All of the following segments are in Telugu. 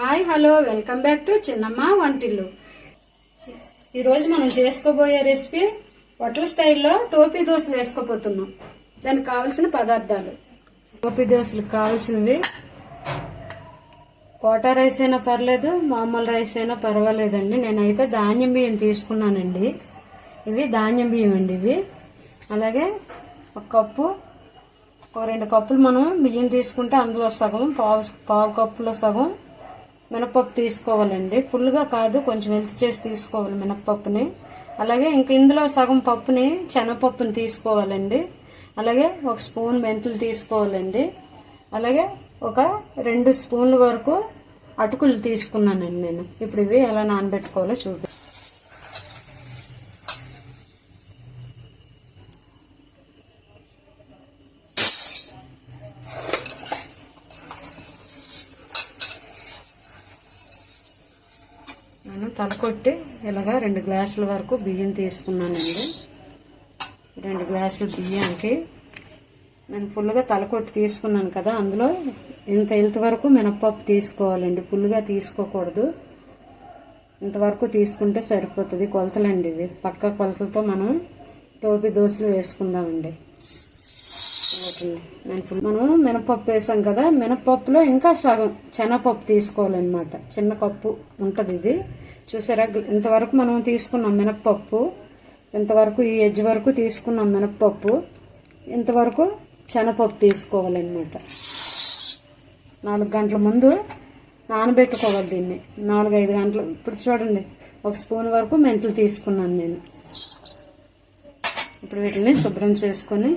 Hi hello welcome back to Chinnamma Vantillu. ఈరోజు మనం చేసుకోబోయే రెసిపీ హోటల్ స్టైల్లో టోపీ దోశలు వేసుకోబోతున్నాం. దానికి కావలసిన పదార్థాలు. టోపీ దోశలకు కావాల్సినవి కోటా రైస్ అయినా పర్లేదు మామూలు రైస్ అయినా పర్వాలేదండి. నేనైతే ధాన్యం బియ్యం తీసుకున్నానండి. ఇవి ధాన్యం బియ్యం అండి ఇవి. అలాగే ఒక కప్పు ఒక రెండు కప్పులు మనం బియ్యం తీసుకుంటే అందులో సగం పావు పావు కప్పులో సగం మినపప్పు తీసుకోవాలండి. ఫుల్గా కాదు కొంచెం వెల్త్ చేసి తీసుకోవాలి మినపప్పుని. అలాగే ఇంక ఇందులో సగం పప్పుని శనగపప్పుని తీసుకోవాలండి. అలాగే ఒక స్పూన్ మెంతులు తీసుకోవాలండి. అలాగే ఒక రెండు స్పూన్ల వరకు అటుకులు తీసుకున్నానండి నేను. ఇప్పుడు ఇవి ఎలా నానబెట్టుకోవాలో చూపి నేను తలకొట్టి ఇలాగా రెండు గ్లాసుల వరకు బియ్యం తీసుకున్నానండి. రెండు గ్లాసుల బియ్యానికి నేను ఫుల్గా తలకొట్టి తీసుకున్నాను కదా అందులో ఇంత ఇంత వరకు మినప్పప్పు తీసుకోవాలండి. ఫుల్గా తీసుకోకూడదు. ఇంతవరకు తీసుకుంటే సరిపోతుంది. కొలతలండి ఇవి. పక్క కొలతలతో మనం టోపీ దోశలు వేసుకుందామండి. నేను ఫుల్ మనం మినపప్పు వేసాం కదా మినపప్పులో ఇంకా సగం శనగపప్పు తీసుకోవాలన్నమాట. చిన్న కప్పు ఉంటుంది ఇది. చూసారా? ఇంతవరకు మనం తీసుకున్నాం మినప్పప్పు ఇంతవరకు ఈ ఎడ్జ్ వరకు తీసుకున్నాం మినప్పప్పు ఇంతవరకు శనగపప్పు తీసుకోవాలన్నమాట. నాలుగు గంటల ముందు నానబెట్టుకోవాలి దీన్ని. నాలుగు ఐదు గంటలు ఇప్పుడు చూడండి ఒక స్పూన్ వరకు మెంతులు తీసుకున్నాను నేను. ఇప్పుడు వీటిని శుభ్రం చేసుకొని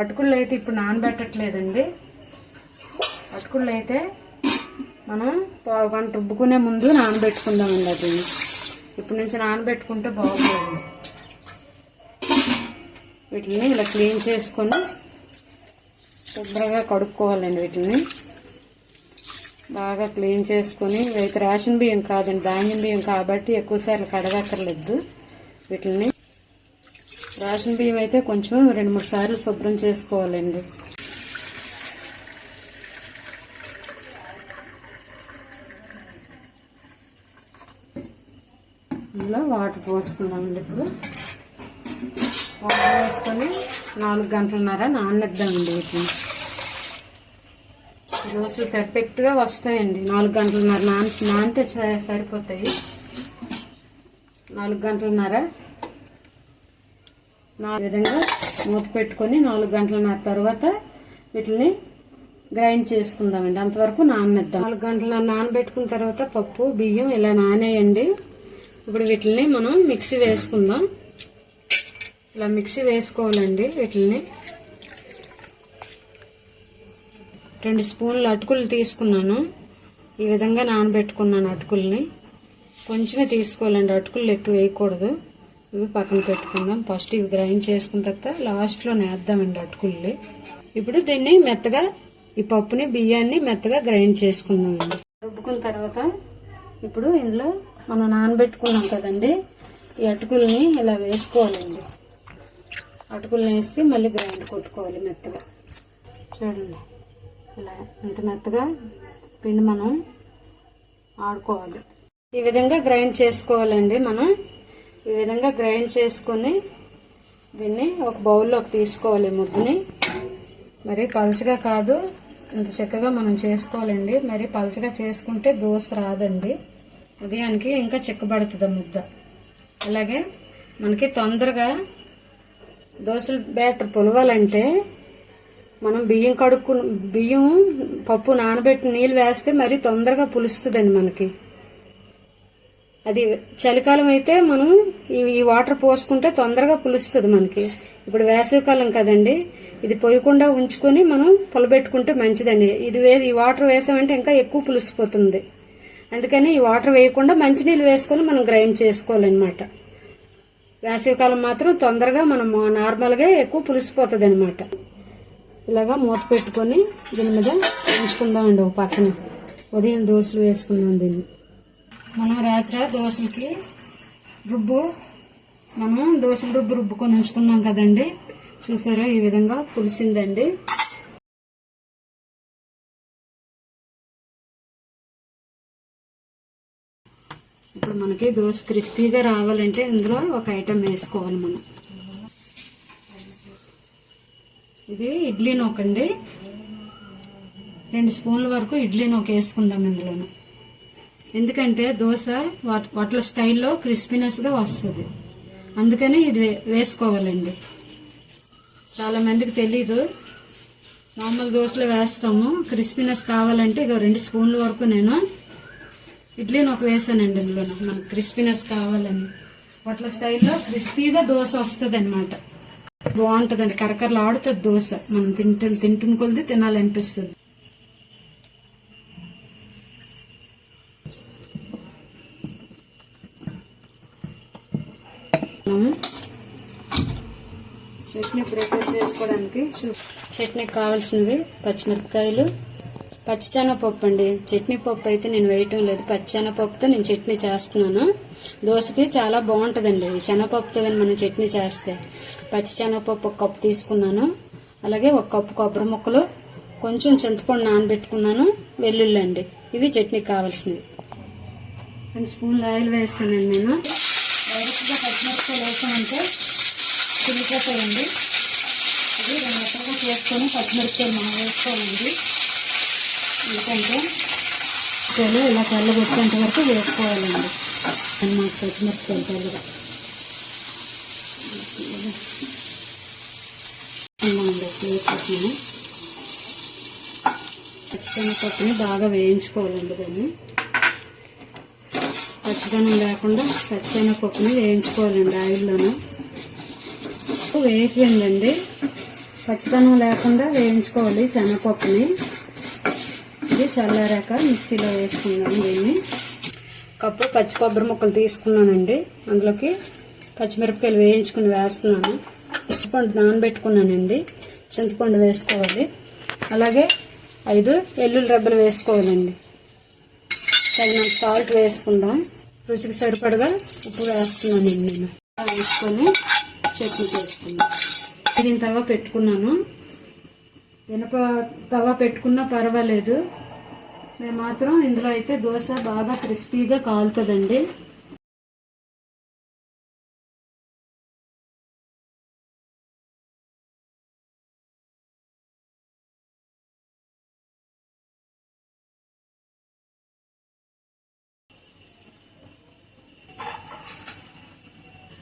అటుకుళ్ళు అయితే ఇప్పుడు నానబెట్టట్లేదండి. అటుకుళ్ళు అయితే మనం పావుగంట రుబ్బుకునే ముందు నానబెట్టుకుందామండి అది. ఇప్పటి నుంచి నానబెట్టుకుంటే బాగుంటుంది. వీటిని ఇలా క్లీన్ చేసుకొని శుభ్రంగా కడుక్కోవాలండి వీటిని. బాగా క్లీన్ చేసుకొని ఇవైతే రేషన్ బియ్యం కాదండి ధాన్యం బియ్యం కాబట్టి ఎక్కువసార్లు కడగక్కర్లేదు వీటిని. రేషన్ బియ్యం అయితే కొంచెం రెండు మూడు సార్లు శుభ్రం చేసుకోవాలండి. ఇందులో వాటర్ పోసుకుందామండి ఇప్పుడు. వాటర్ వేసుకొని నాలుగు గంటలన్నర నాననిద్దామండి వీటిని. దోశలు పర్ఫెక్ట్గా వస్తాయండి. నాలుగు గంటలన్నర నాన్ నానితే సరిపోతాయి. నాలుగు గంటలన్నర నా విధంగా మూత పెట్టుకొని నాలుగు గంటలన్నర తర్వాత వీటిని గ్రైండ్ చేసుకుందామండి. అంతవరకు నాననిద్దాం. నాలుగు గంటల నానబెట్టుకున్న తర్వాత పప్పు బియ్యం ఇలా నానేయండి. ఇప్పుడు వీటిని మనం మిక్సీ వేసుకుందాం. ఇలా మిక్సీ వేసుకోవాలండి వీటిని రెండు స్పూన్లు అటుకులు తీసుకున్నాను. ఈ విధంగా నానబెట్టుకున్నాను అటుకుల్ని. కొంచెమే తీసుకోవాలండి అటుకులు ఎక్కువ వేయకూడదు. ఇవి పక్కన పెట్టుకుందాం. ఫస్ట్ ఇవి గ్రైండ్ చేసుకున్న తర్వాత లాస్ట్లో నేద్దామండి అటుకుల్ని. ఇప్పుడు దీన్ని మెత్తగా ఈ పప్పుని బియ్యాన్ని మెత్తగా గ్రైండ్ చేసుకుందామండి. రుబ్బుకున్న తర్వాత ఇప్పుడు ఇందులో మనం నానబెట్టుకున్నాం కదండి. ఈ అటుకుల్ని ఇలా వేసుకోవాలండి. అటుకులు వేసి మళ్ళీ గ్రైండ్ కొట్టుకోవాలి మెత్తగా. చూడండి. ఇలా ఇంత మెత్తగా పిండి మనం ఆడుకోవాలి. ఈ విధంగా గ్రైండ్ చేసుకోవాలండి మనం. ఈ విధంగా గ్రైండ్ చేసుకొని దీన్ని ఒక బౌల్లోకి తీసుకోవాలి ముద్దని. మరి పలుచగా కాదు ఇంత చక్కగా మనం చేసుకోవాలండి. మరి పలుచగా చేసుకుంటే దోశ రాదండి. ఉదయానికి ఇంకా చిక్కబడుతుంది ఆ ముద్ద. అలాగే మనకి తొందరగా దోశలు బ్యాటర్ పులవాలంటే మనం బియ్యం కడుక్కు బియ్యం పప్పు నానబెట్టి నీళ్ళు వేస్తే మరి తొందరగా పులుస్తుందండి మనకి. అది చలికాలం అయితే మనం ఈ- ఈ వాటర్ పోసుకుంటే తొందరగా పులుస్తుంది మనకి. ఇప్పుడు వేసవికాలం కదండి ఇది పొయ్యకుండా ఉంచుకొని మనం పులబెట్టుకుంటే మంచిదండి. ఇది వే ఈ వాటర్ వేసామంటే ఇంకా ఎక్కువ పులిసిపోతుంది. అందుకని ఈ వాటర్ వేయకుండా మంచినీళ్ళు వేసుకొని మనం గ్రైండ్ చేసుకోవాలన్నమాట. వేసవికాలం మాత్రం తొందరగా మనం నార్మల్గా ఎక్కువ పులిసిపోతుంది అనమాట ఇలాగా మూత పెట్టుకొని దీని మీద ఉంచుకుందామండి ఒక పక్కన. ఉదయం దోశలు వేసుకుందాం దీన్ని. మనం రాత్రి దోశలకి రుబ్బు మనం దోశలు రుబ్బు రుబ్బుకొని ఉంచుకున్నాం కదండి. చూసారా ఈ విధంగా పులిసిందండి. ఇప్పుడు మనకి దోశ క్రిస్పీగా రావాలంటే ఇందులో ఒక ఐటెం వేసుకోవాలి మనం. ఇది ఇడ్లీ నూకండి రెండు స్పూన్ల వరకు ఇడ్లీ నూక వేసుకుందాం ఇందులోను. ఎందుకంటే దోశ వాట్- వాట్ల స్టైల్లో క్రిస్పీనెస్గా వస్తుంది. అందుకని ఇది వేసుకోవాలండి. చాలా మందికి తెలీదు. మామూలు దోశలు వేస్తాము. క్రిస్పీనెస్ కావాలంటే ఇక రెండు స్పూన్ల వరకు నేను ఇడ్లీ నాకు వేసానండి ఇందులో మనకు క్రిస్పీనెస్ కావాలని. వాట్ల స్టైల్లో క్రిస్పీగా దోశ వస్తుంది అనమాట బాగుంటుందండి. కరకరలు ఆడుతుంది దోశ. మనం తింటు తింటున్న కొద్ది తినాలనిపిస్తుంది. చట్నీ ప్రిపేర్ చేసుకోవడానికి చట్నీకి కావాల్సినవి పచ్చిమిరపకాయలు పచ్చిశనగపప్పు అండి. చట్నీ పప్పు అయితే నేను వేయటం లేదు. పచ్చిశనగపప్పుతో నేను చట్నీ చేస్తున్నాను. దోశకి చాలా బాగుంటుందండి. శనగపప్పుతో కానీ మనం చట్నీ చేస్తే. పచ్చిశనగపప్పు ఒక కప్పు తీసుకున్నాను. అలాగే ఒక కప్పు కొబ్బరి ముక్కలు కొంచెం చింతపండు నానబెట్టుకున్నాను. వెల్లుల్లి అండి. ఇవి చట్నీకి కావాల్సినవి. అండ్ స్పూన్లు ఆయిల్ వేసానండి నేను. డైరెక్ట్గా పచ్చిమిరపకాయలు వేసామంటే చిల్లిపోతాయండి అది రెండు రకాలుగా చేసుకొని పచ్చిమిరపకాయలు మనం వేసుకోవాలండి. ఎందుకంటే ఒకవేళ ఇలా తెల్లగొచ్చేంత వరకు వేసుకోవాలండి. అన్నమాట పచ్చిమిరపకాయలు తెల్లగా ఇవ్వండి, వేసేసాను పచ్చిశనగపప్పుని బాగా వేయించుకోవాలండి దాన్ని. పచ్చిదనం లేకుండా పచ్చిశనగపప్పుని వేయించుకోవాలండి ఆయిల్లోనూ. వేయిపోయిందండి పచ్చిదనం లేకుండా వేయించుకోవాలి శనగపప్పుని. ఇది చల్లారాక మిక్సీలో వేసుకుందాం దీన్ని. కప్పు పచ్చి కొబ్బరి ముక్కలు తీసుకున్నానండి. అందులోకి పచ్చిమిరపకాయలు వేయించుకుని వేస్తున్నాను. చింతపండు నానబెట్టుకున్నానండి. చింతపండు వేసుకోవాలి. అలాగే ఐదు ఎల్లుల్లి రెబ్బలు వేసుకోవాలండి. తగినంత సాల్ట్ వేసుకుందాం. రుచికి సరిపడగా ఉప్పు వేస్తున్నానండి నేను. వేసుకొని చట్నీ చేసుకుందాం. దీని తవ్వ పెట్టుకున్నాను. ఇనప తవ పెట్టుకున్నా పర్వాలేదు. మేము మాత్రం ఇందులో అయితే దోశ బాగా క్రిస్పీగా కాలుతుందండి.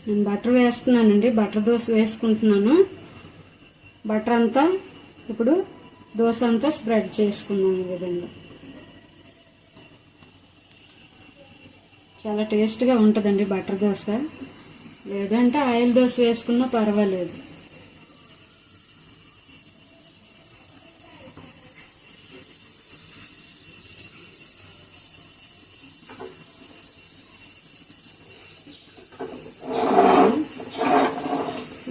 నేను బటర్ వేస్తున్నానండి బటర్ దోశ వేసుకుంటున్నాను. బటర్ అంతా ఇప్పుడు దోశ అంతా స్ప్రెడ్ చేసుకున్నాను ఈ విధంగా. చాలా టేస్ట్గా ఉంటుందండి బటర్ దోశ. లేదంటే ఆయిల్ దోశ వేసుకున్నా పర్వాలేదు.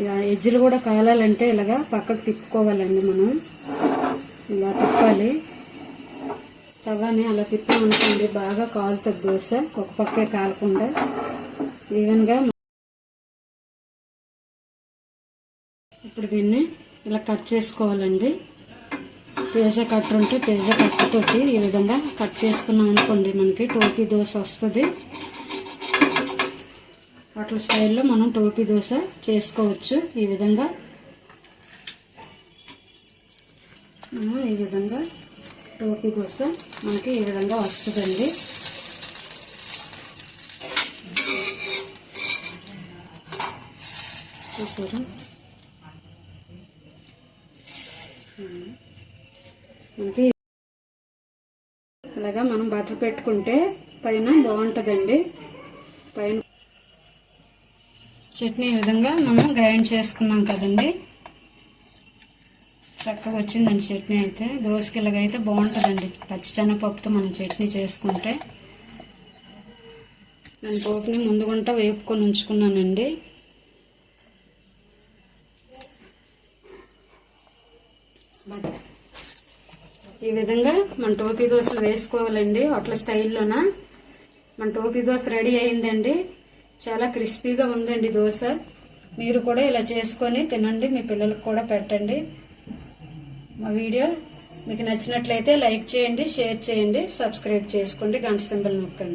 ఇలా ఎజ్జులు కూడా కాలాలంటే ఇలాగా పక్కకు తిప్పుకోవాలండి మనం. ఇలా తిప్పాలి. తవ్వని అలా తిప్పామనుకోండి బాగా కాలుతుంది దోశ ఒక పక్కే కాలకుండా ఈవెన్గా ఇప్పుడు దీన్ని ఇలా కట్ చేసుకోవాలండి. పిజ్జా కట్టర్ ఉంటే పిజ్జా కట్టుతోటి ఈ విధంగా కట్ చేసుకున్నాం అనుకోండి మనకి టోపీ దోశ వస్తుంది. అట్ల స్టైల్లో మనం టోపీ దోశ చేసుకోవచ్చు. ఈ విధంగా. ఈ విధంగా. టోపీ కోసం మనకి ఈ విధంగా వస్తుందండి. చూసారు? మనకి ఇలాగా మనం బటర్ పెట్టుకుంటే పైన బాగుంటుందండి. పైన చట్నీ ఈ విధంగా మనం గ్రైండ్ చేసుకున్నాం కదండి. చక్కగా వచ్చిందండి చట్నీ అయితే. దోసకి అయితే బాగుంటుందండి. పచ్చిశనగపప్పుతో మనం చట్నీ చేసుకుంటే. నేను పోపుని ముందుగుంట వేపుకొని ఉంచుకున్నానండి. ఈ విధంగా మన టోపీ దోశలు వేసుకోవాలండి అట్ల స్టైల్లోన. మన టోపీ దోశ రెడీ అయిందండి. చాలా క్రిస్పీగా ఉందండి దోశ. మీరు కూడా ఇలా చేసుకొని తినండి మీ పిల్లలకు కూడా పెట్టండి. మా వీడియో మీకు నచ్చినట్లయితే లైక్ చేయండి షేర్ చేయండి సబ్స్క్రైబ్ చేసుకోండి గంట సింబల్ నొక్కండి.